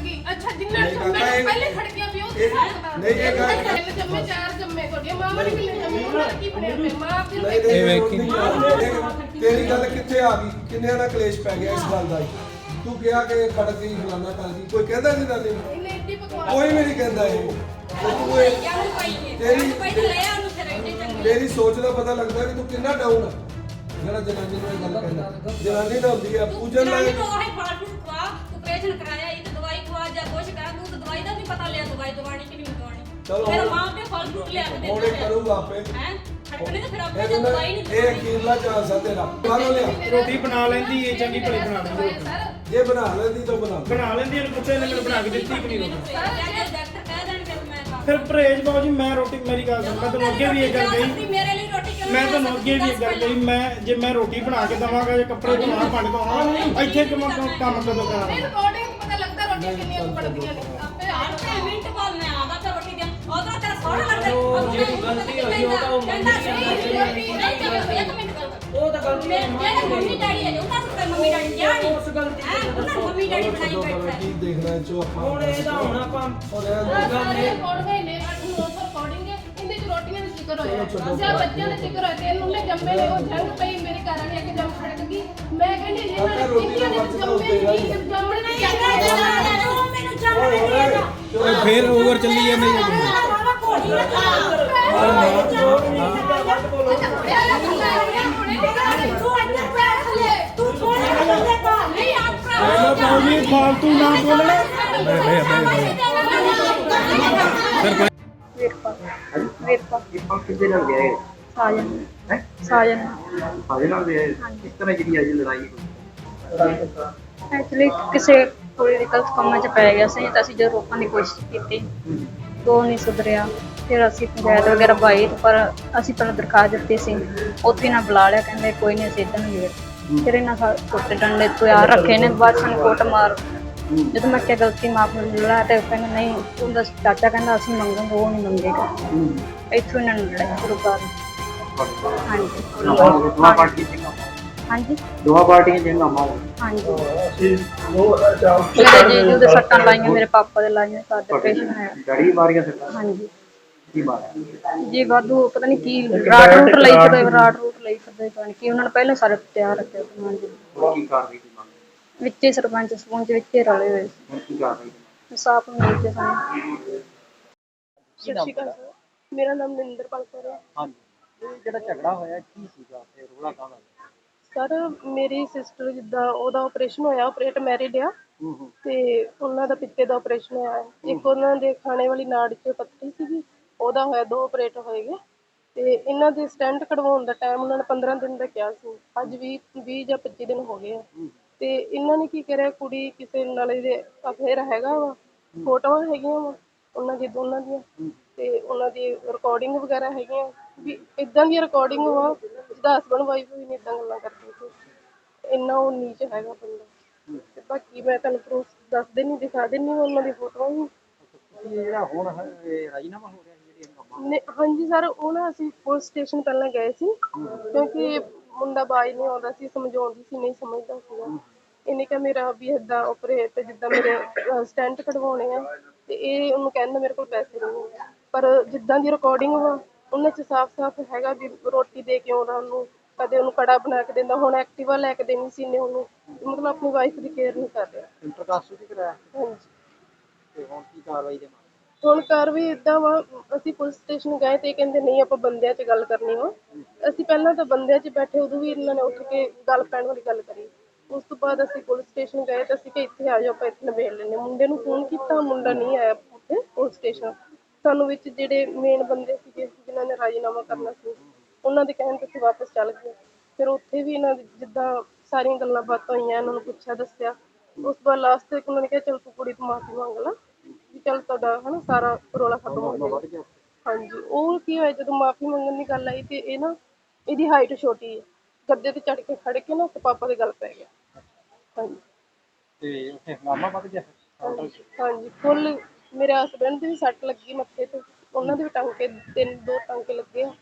ਗਈ ਅੱਛਾ ਜਿੰਨਾ ਨਹੀਂ ਜੰਮੇ ਕਾਕਾ, ਇਹ- ਪਹਿਲੇ ਖੜਕੀਆਂ ਪਿਓ ਇਹ- ਨਹੀਂ, ਇਹ ਗੱਲ- ਤਿੰਨ ਜੰਮੇ ਚਾਰ ਜੰਮੇ ਤੁਹਾਡੀਆਂ ਮਾਵਾਂ ਨੇ ਕਿੰਨੇ ਜੰਮੇ ਉਹਨਾਂ ਦਾ ਕੀ ਬਣਿਆ ਪਿਆ ਮਾਂ ਪਿਓ ਨਹੀਂ ਦੇ ਨਹੀਂ ਇਹ ਵੇਖੀ। ਵੇਖੀ। ਤੇਰੀ ਗੱਲ ਕਿੱਥੇ ਆ ਗਈ? ਕਿੰਨਿਆਂ ਦਾ ਕਲੇਸ਼ ਪੈ ਗਿਆ ਇਸ ਗੱਲ ਦਾ ਤੂੰ ਕਿਹਾ ਕਿ ਖੜਕ ਗਈ ਫਲਾਣਾ ਕਰ ਗਈ ਕੋਈ ਕਹਿੰਦਾ ਨਹੀਂ ਦਾਦੀ? ਨੂੰ ਇਹਨੇ ਇੱਡੀ ਬਕਵਾਸ ਕੋਈ ਵੀ ਨਹੀਂ ਕਹਿੰਦਾ ਇਹ। ਤੇ ਤੂੰ ਇਹ ਤੇਰੀ ਤੇਰੀ ਸੋਚ ਦਾ ਪਤਾ ਲੱਗਦਾ ਕਿ ਤੂੰ ਕਿੰਨਾ ਡਾਊਨ ਆ। ਜਿਹੜਾ ਜਨਾਨੀ ਨੂੰ ਇਹ ਗੱਲ ਕਹਿੰਦਾ ਜਨਾਨੀ ਦਾ ਹੁੰਦੀ ਆ ਪੂਜਨ ਜਨਾਨੀ ਨੂੰ ਆਪਰੇਸ਼ਨ ਕਰਾਇਆ ਇਹ ਤੇ ਦਵਾਈ ਖਵਾ ਜਾਂ ਕੁਛ ਕਰਾ ਤੂੰ ਤਾਂ ਦਵਾਈ ਦਾ ਵੀ ਪਤਾ ਲਿਆ ਦਵਾਈ ਦਵਾਣੀ ਕਿ ਨਹੀਂ ਦਵਾਣੀ ਚਲੋ ਫਿਰ ਹੁਣ- ਮਾਂ ਤੇ ਫਲ ਫਰੂਟ ਲਿਆ ਕੇ ਹੁਣ ਦੇ ਇਹ ਕਰੂਗਾ ਆਪੇ। ਹੈ? ਖੜਕਣੇ ਤੇ ਫਿਰ ਆਪੇ ਜੇ ਦਵਾਈ ਨਹੀਂ ਇਹ ਅਖੀਰਲਾ ਚਾਂਸ ਆ ਤੇਰਾ ਬਾਹਰੋਂ ਲਿਆ। ਰੋਟੀ ਬਣਾ ਲੈਂਦੀ ਏ ਚੰਗੀ ਭਲੀ ਬਣਾ ਲੈਂਦੀ ਰੋਟੀ। ਇਹ ਬਣਾ ਲੈਂਦੀ ਤਾਂ ਬਣਾ ਲੈ। ਬਣਾ ਲੈਂਦੀ ਇਹਨੂੰ ਪੁੱਛਿਆ ਇਹਨੇ ਮੈਨੂੰ ਬਣਾ ਕੇ ਦਿੱਤੀ ਕਿ ਨਹੀਂ ਰੋਟੀ। ਡਾਕਟਰ ਕਹਿ ਦੇਣਗੇ ਮੈਂ ਤਾਂ ਫਿਰ ਪਰਹੇਜ ਬਾਬੂ ਜੀ ਮੈਂ ਰੋਟੀ ਮੇਰੀ ਗੱਲ ਸੁਣ ਮੈਂ ਤੁਹਾਨੂੰ ਅੱਗੇ ਵੀ ਇਹ ਗੱਲ ਕਹੀ। ਮੇਰੇ ਲਈ ਰੋਟੀ ਕਿਉਂ ਮੈਂ ਤੁਹਾਨੂੰ ਅੱਗੇ ਵੀ ਗੱਲ ਕਹੀ ਮੈਂ ਜੇ ਮੈਂ ਰੋਟੀ ਬਣਾ ਕੇ ਦਵਾਂਗਾ ਜੇ ਕੱਪੜੇ ਧੋਣਾ ਭਾਂਡੇ ਧੋਣਾ ਇੱਥੇ ਕਿ ਮੈਂ ਕੰਮ ਕਦੋਂ ਕਰਾਂ ਰਿਕਾਰਡਿੰਗ ਪਤਾ ਲੱਗਦਾ ਰੋਟੀਆਂ ਕਿੰਨੀਆਂ ਬਣਦੀਆਂ ਨੇ। ਆਪੇ ਆਪ ਅੱਠ ਮਿੰਟ ਬਾਅਦ ਮੈਂ ਆਦਾ ਤੇ ਰੋਟੀ ਦੇ ਉਹਦਾ ਤੇਰਾ ਸੋਹਣਾ ਲੱਗਦਾ। ਉਹ ਜਿਹੜੀ ਗਲਤੀ ਹੋਈ ਉਹ ਤਾਂ ਕਹਿੰਦਾ ਸੀ ਰੋਟੀ ਨਹੀਂ ਤੇ ਇੱਕ ਮਿੰਟ ਗੱਲ ਉਹ ਤਾਂ ਗਲਤੀ ਹੈ ਜਿਹੜੇ ਮੰਮੀ ਡੈਡੀ ਹੈ ਉਹਨਾਂ ਨੂੰ ਤਾਂ ਮੰਮੀ ਡੈਡੀ ਕਿਹਾ ਨਹੀਂ। ਉਸ ਗਲਤੀ ਤੇ ਉਹਨਾਂ ਮੰਮੀ ਡੈਡੀ ਬਣਾਈ ਬੈਠਾ ਕੀ ਦੇਖਣਾ ਇਹ ਚੋ ਆਪਾਂ ਹੁਣ ਇਹਦਾ ਹੁਣ ਆਪਾਂ ਰਿਕਾਰਡ ਗਏ ਨੇ 8 9 ਰਿਕਾਰਡਿੰਗ ਜ਼ਿਕਰ ਹੋਇਆ ਜਾਂ ਬੱਚਿਆਂ ਦਾ ਜ਼ਿਕਰ ਹੋਇਆ ਤੇ ਇਹਨੂੰ ਨੇ ਜੰਮੇ ਨੇ ਉਹ ਜੰਗ ਪਈ ਮੇਰੇ ਘਰ ਵਾਲੀ ਆ ਕੇ ਜੰਮ ਖੜਕ ਗਈ ਮੈਂ ਕਹਿੰਦੀ ਜੇ ਮੈਂ ਵਰਤ ਤਾਂ ਜੰਮੇ ਨਹੀਂ ਜੰਮਣ ਨਹੀਂ ਉਹ ਮੈਨੂੰ ਜੰਮ ਨਹੀਂ ਦੇਗਾ ਫੇਰ ਓਵਰ ਚੱਲੀ ਜਾਂਦੀ ਹੈ ਜੀ ਫਾਲਤੂ ਨਾ ਬੋਲਣਾ ਵੀਰਪਾ ਆਪਾਂ ਕਿੱਥੇ ਨਾਲ ਗਏ ਸਾਜਨ। ਹੈ? ਸਾਜਨ। ਸਾਡੇ ਨਾਲ ਗਏ। ਕਿਸ ਤਰ੍ਹਾਂ ਜਿਹੜੀ ਅੱਜ ਲੜਾਈ ਹੋਈ। ਐਕਚੁਅਲੀ ਕਿਸੇ ਕੁੜੀ ਦੇ ਗਲਤ ਕੰਮਾਂ 'ਚ ਪੈ ਗਿਆ ਸੀ ਤਾਂ ਅਸੀਂ ਜਦੋਂ ਰੋਕਣ ਦੀ ਕੋਸ਼ਿਸ਼ ਕੀਤੀ ਉਹ ਨਹੀਂ ਸੁਧਰਿਆ। ਫਿਰ ਅਸੀਂ ਪੰਚਾਇਤ ਵਗੈਰਾ ਪਾਈ ਪਰ ਅਸੀਂ ਪਹਿਲਾਂ ਦਰਖਾਸਤ ਦਿੱਤੀ ਸੀ ਉੱਥੇ ਨਾ ਬੁਲਾ ਲਿਆ ਕਹਿੰਦੇ ਕੋਈ ਨਹੀਂ ਅਸੀਂ ਇਦਾਂ ਨਹੀਂ ਫਿਰ ਇਹਨਾਂ ਸਾ ਕੁੱਤੇ ਡੰਡੇ ਤਿਆਰ ਰੱਖੇ ਨੇ ਬਾਅਦ ਸਾਨੂੰ ਕੋਟ ਮਾਰ ਜਦੋਂ ਮੈਂ ਕਿਹਾ ਗਲਤੀ ਮਾਫ ਮਿਲਾ ਤੇ ਉਹ ਕਹਿੰਦੇ ਨਹੀਂ ਉਹਦਾ ਚਾਚਾ ਕਹਿੰਦਾ ਅਸੀਂ ਮੰਗਾਂਗੇ ਉਹ ਨਹੀਂ ਮੰਗੇਗਾ। ਇੱਥੋਂ ਇਹਨਾਂ ਨੂੰ ਲੜਾਈ ਸ਼ੁਰੂ ਕਰ ਹਾਂਜੀ। ਪਾਰਟੀ ਦੋਹਾਂ ਪਾਰਟੀਆਂ ਜਿੰਗਾ ਮਾਂ ਹਾਂਜੀ। ਮੇਰੇ ਜੀਜੂ ਦੇ ਸੱਟਾਂ ਲਾਈਆਂ ਮੇਰੇ ਪਾਪਾ ਦੇ ਲਾਈਆਂ ਸਾਡੇ ਪੇਸ਼ੈਂਟ ਹੈ। ਡੜੀ ਮਾਰੀਆਂ ਸਰਕਾਰ ਹਾਂਜੀ। ਕੀ ਮਾਰਿਆ? ਜੀ ਵਾਧੂ ਪਤਾ ਨਹੀਂ ਕੀ ਰਾਟ ਰੂਟ ਲਈ ਫਿਰਦੇ ਰਾਟ ਰੂਟ ਲਈ ਫਿਰਦੇ ਨਹੀਂ ਕੀ ਉਹਨਾਂ ਨੇ ਪਹਿਲਾਂ ਸਾਰੇ ਤਿਆਰ ਰੱਖਿਆ ਸੀ ਹਾਂਜੀ ਹੁਣ ਕੀ ਕਾਰਵਾਈ ਦੀ ਵਿੱਚੇ ਸਰਪੰਚ ਸਰਪੰਚ ਵਿੱਚੇ ਰਲੇ ਹੋਏ ਸੀ। ਹੁਣ ਕੀ ਕਾਰਵਾਈ ਦੀ ਮੰਗ ਸਾਫ਼ ਮਿਲ ਜੇ ਸਾਨੂੰ ਕੀ ਨਾਮ ਤੁਹਾਡਾ? ਮੇਰਾ ਨਾਮ ਨਿੰਦਰਪਾਲ ਕੌਰ ਹੈ। ਹਾਂਜੀ। ਇਹ ਜਿਹੜਾ ਝਗੜਾ ਹੋਇਆ ਕੀ ਸੀਗਾ ਤੇ ਰੋਲਾ ਕਾਹਦਾ ਸਰ ਮੇਰੀ ਸਿਸਟਰ ਜਿੱਦਾਂ ਉਹਦਾ ਆਪਰੇਸ਼ਨ ਹੋਇਆ ਆਪਰੇਟ ਮੈਰਿਡ ਆ। ਹੂੰ ਹੂੰ। ਤੇ ਉਹਨਾਂ ਦਾ ਪਿੱਤੇ ਦਾ ਆਪਰੇਸ਼ਨ ਹੋਇਆ। ਹੈ। ਇੱਕ ਉਹਨਾਂ ਦੇ ਖਾਣੇ ਵਾਲੀ ਨਾੜ 'ਚ ਪੱਥਰੀ ਸੀਗੀ ਉਹਦਾ ਹੋਇਆ ਦੋ ਆਪਰੇਟ ਹੋਏਗੇ ਤੇ ਇਹਨਾਂ ਦੇ ਸਟੈਂਟ ਕਢਵਾਉਣ ਦਾ ਟਾਈਮ ਉਹਨਾਂ ਨੇ 15 ਦਿਨ ਦਾ ਕਿਹਾ ਸੀ। ਅੱਜ ਵੀ 20 ਜਾਂ 25 ਦਿਨ ਹੋ ਗਏ ਆ। ਤੇ ਇਹਨਾਂ ਨੇ ਕੀ ਕਰਿਆ? ਕੁੜੀ ਕਿਸੇ ਨਾਲ ਇਹਦੇ ਅਫੇਅਰ ਹੈਗਾ ਵਾ। ਫੋਟੋਆਂ ਹੈਗੀਆਂ ਵਾ ਉਹਨਾਂ ਦੀ ਦੋਨਾਂ ਦੀਆਂ। ਤੇ ਉਹਨਾਂ ਦੀ ਰਿਕਾਰਡਿੰਗ ਵਗੈਰਾ ਹੈਗੀਆਂ। ਵੀ ਇਦਾਂ ਦੀ ਰਿਕਾਰਡਿੰਗ ਵਾ ਜਿਹਦਾ ਹਸਬੰਡ ਵਾਈਫ ਵੀ ਨਹੀਂ ਇਦਾਂ ਗੱਲਾਂ ਕਰਦੇ ਸੀ। ਇੰਨਾ ਉਹ ਨੀਚ ਹੈਗਾ ਬੰਦਾ। ਤੇ ਬਾਕੀ ਮੈਂ ਤੁਹਾਨੂੰ ਪ੍ਰੂਫ ਦੱਸ ਦੇਣੀ ਦਿਖਾ ਦੇਣੀ ਉਹਨਾਂ ਦੀ ਫੋਟੋਆਂ ਵੀ। ਇਹ ਜਿਹੜਾ ਹੁਣ ਇਹ ਰਾਜੀਨਾਮਾ ਹੋ ਰਿਹਾ ਸੀ ਜਿਹੜੀ ਹਾਂਜੀ ਸਰ ਉਹ ਨਾ ਅਸੀਂ ਪੁਲਿਸ ਸਟੇਸ਼ਨ ਪਹਿਲਾਂ ਗਏ ਸੀ। ਕਿਉਂਕਿ ਮੁੰਡਾ ਬਾਈ ਨਹੀਂ ਆਉਂਦਾ ਸੀ ਸਮਝਾਉਂਦੀ ਸੀ ਨਹੀਂ ਸਮਝਦਾ ਸੀਗਾ। ਇਹਨੇ ਕਿਹਾ ਮੇਰਾ ਵੀ ਏਦਾਂ ਆਪਰੇਟ ਜਿੱਦਾਂ ਮੇਰੇ ਸਟੈਂਟ ਕਢਵਾਉਣੇ ਆ ਤੇ ਇਹ ਉਹਨੂੰ ਕਹਿੰਦਾ ਮੇਰੇ ਕੋਲ ਪੈਸੇ ਨਹੀਂ ਹੈ ਪਰ ਜਿੱਦਾਂ ਦੀ ਰਿਕਾਰਡਿੰਗ ਵਾ ਉਹਨਾਂ 'ਚ ਸਾਫ਼-ਸਾਫ਼ ਹੈਗਾ ਵੀ ਰੋਟੀ ਦੇ ਕੇ ਆਉਂਦਾ ਉਹਨੂੰ ਕਦੇ ਉਹਨੂੰ ਕੜਾ ਬਣਾ ਕੇ ਦਿੰਦਾ ਹੁਣ ਐਕਟਿਵਾ ਲੈ ਕੇ ਦੇਣੀ ਸੀ ਨੇ ਉਹਨੂੰ ਮਤਲਬ ਆਪਣੀ ਵਾਈਫ ਦੀ ਕੇਅਰ ਨਹੀਂ ਕਰ ਰਿਹਾ। ਇੰਟਰਕਾਸਟ ਵੀ ਕਰਾਇਆ? ਹਾਂਜੀ। ਤੇ ਹੁਣ ਕੀ ਕਾਰਵਾਈ ਦੇ ਹੁਣ ਕਰ ਵੀ ਇਦਾਂ ਵਾ, ਅਸੀਂ ਪੁਲਿਸ ਸਟੇਸ਼ਨ ਗਏ ਤੇ ਇਹ ਕਹਿੰਦੇ ਨਹੀਂ ਆਪਾਂ ਬੰਦਿਆਂ 'ਚ ਗੱਲ ਕਰਨੀ ਵਾ। ਅਸੀਂ ਪਹਿਲਾਂ ਤਾਂ ਬੰਦਿਆਂ 'ਚ ਬੈਠੇ, ਉਦੋਂ ਵੀ ਇਹਨਾਂ ਨੇ ਉੱਠ ਕੇ ਗੱਲ ਪੈਣ ਵਾਲੀ ਗੱਲ ਕਰੀ। ਉਸ ਤੋਂ ਬਾਅਦ ਅਸੀਂ ਪੁਲਿਸ ਸਟੇਸ਼ਨ ਗਏ ਤਾਂ ਅਸੀਂ ਕਿ ਇੱਥੇ ਆ ਜਾਓ, ਆਪਾਂ ਇੱਥੇ ਨਿਬੇੜ ਲੈਂਦੇ ਮੁੰਡੇ ਨੂੰ ਫੋਨ ਕੀਤਾ ਮੁੰਡਾ ਨਹੀਂ ਆਇਆ ਉੱਥੇ ਪੁਲਿਸ ਸਟੇਸ਼ਨ। ਸਾਨੂੰ ਵਿੱਚ ਜਿਹੜੇ ਮੇਨ ਬੰਦੇ ਸੀਗੇ, ਜਿਨ੍ਹਾਂ ਨੇ ਰਾਜੀਨਾਮਾ ਕਰਨਾ ਸੀ, ਉਹਨਾਂ ਦੇ ਕਹਿਣ ਤੇ ਅਸੀਂ ਵਾਪਸ ਚੱਲ ਗਏ। ਫਿਰ ਉੱਥੇ ਵੀ ਇਹਨਾਂ ਦੀ ਜਿੱਦਾਂ ਸਾਰੀਆਂ ਗੱਲਾਂ ਬਾਤਾਂ ਹੋਈਆਂ, ਇਹਨਾਂ ਨੂੰ ਪੁੱਛਿਆ, ਦੱਸਿਆ। ਉਸ ਤੋਂ ਬਾਅਦ ਲਾਸਟ ਤੇ ਉਹਨਾਂ ਨੇ ਕਿਹਾ, ਚਲ ਤੂੰ ਕੁੜੀ ਤੋਂ ਮਾਫੀ ਮੰਗ ਲੈ। ਵੀ ਚਲ ਤੁਹਾਡਾ ਹਨਾ ਸਾਰਾ ਰੋਲਾ ਖਤਮ ਹੋ ਜਾਏਗਾ। ਹਾਂਜੀ ਉਹ ਕੀ ਹੋਇਆ ਜਦੋਂ ਮਾਫੀ ਮੰਗਣ ਦੀ ਗੱਲ ਆਈ ਤੇ ਇਹ ਨਾ ਇਹਦੀ ਹਾਈਟ ਛੋਟੀ ਹੈ। ਗੱਦੇ ਤੇ ਚੜ ਕੇ ਖੜ ਕੇ ਨਾ ਤੇ ਪਾਪਾ ਦੇ ਗੱਲ ਪੈ ਗਿਆ। ਹਾਂਜੀ। ਤੇ ਉੱਥੇ ਹੰਗਾਮਾ ਵੱਧ ਗਿਆ ਹਾਂਜੀ ਫੁੱਲ ਮੇਰੇ ਹਸਬੰਡ ਦੀ ਵੀ ਸੱਟ ਲੱਗੀ ਮੱਥੇ ਤੇ। ਉਹਨਾਂ ਦੇ ਵੀ ਟਾਂਕੇ ਤਿੰਨ ਦੋ ਟਾਂਕੇ ਲੱਗੇ ਆ।